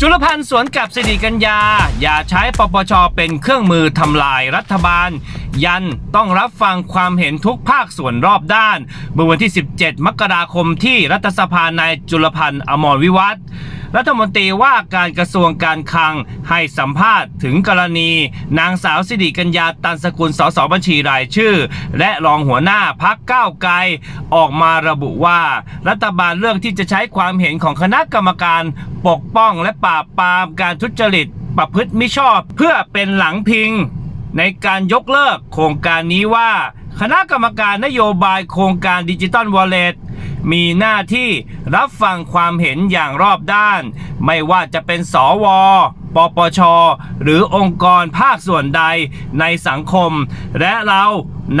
จุลพันธ์สวนกับสิริกัญญา อย่าใช้ปปชเป็นเครื่องมือทำลายรัฐบาล ยันต้องรับฟังความเห็นทุกภาคส่วนรอบด้าน เมื่อวันที่ 17 มกราคมที่รัฐสภานายจุลพันธ์อมรวิวัฒน์ รัฐมนตรีว่าการกระทรวงการคลังให้สัมภาษณ์ถึงกรณี นางสาวสิริกัญญาตันสกุลสสบัญชีรายชื่อ และรองหัวหน้าพักก้าวไกลออกมาระบุว่า รัฐบาลเลือกที่จะใช้ความเห็นของคณะกรรมการปกป้องและปราบปรามการทุจริต ประพฤติมิชอบเพื่อเป็นหลังพิง ในการยกเลิกโครงการนี้ว่า คณะกรรมการนโยบายโครงการดิจิตอลวอลเล็ต มีหน้าที่รับฟังความเห็นอย่างรอบด้าน ไม่ว่าจะเป็นสวปปช หรือองค์กรภาคส่วนใดในสังคม และเรา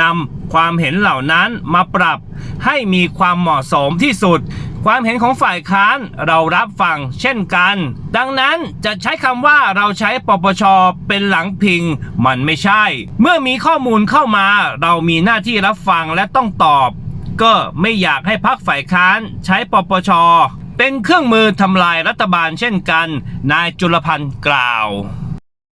นำความเห็นเหล่านั้นมาปรับให้มีความเหมาะสมที่สุด ความเห็นของฝ่ายค้านเรารับฟังเช่นกัน ดังนั้นจะใช้คำว่าเราใช้ปปช เป็นหลังพิง มันไม่ใช่ เมื่อมีข้อมูลเข้ามา เรามีหน้าที่รับฟังและต้องตอบ ก็ไม่อยากให้พักฝ่ายค้านใช้ปปช เป็นเครื่องมือทำลายรัฐบาลเช่นกัน นายจุลพันธ์กล่าว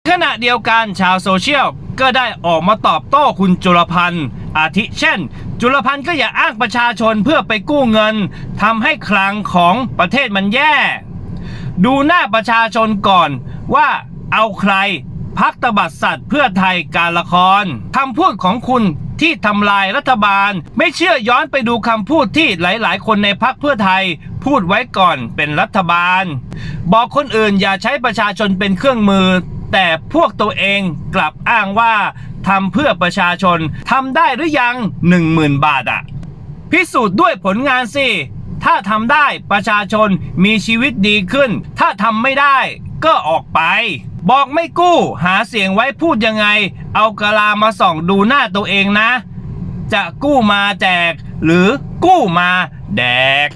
ขณะเดียวกันชาวโซเชียลก็ได้ออกมาตอบโต้คุณจุลพันธ์อาทิเช่น จุลพันธ์ก็อย่าอ้างประชาชนเพื่อไปกู้เงินทำให้คลังของประเทศมันแย่ ดูหน้าประชาชนก่อนว่าเอาใครพักตบัดสัตว์เพื่อไทยการละครคำพูดของคุณ ที่ทำลายรัฐบาล ไม่เชื่อย้อนไปดูคำพูดที่หลาย ๆ คนในพักเพื่อไทย พูดไว้ก่อนเป็นรัฐบาล บอกคนอื่นอย่าใช้ประชาชนเป็นเครื่องมือ แต่พวกตัวเองกลับอ้างว่าทำเพื่อประชาชนทำได้หรือยัง 10,000 บาทอะพิสูจน์ด้วยผลงานสิ ถ้าทำได้ประชาชนมีชีวิตดีขึ้น ถ้าทำไม่ได้ก็ออกไป บอกไม่กู้ หาเสียงไว้พูดยังไง เอากะลามาส่องดูหน้าตัวเองนะ จะกู้มาแจก หรือกู้มาแดก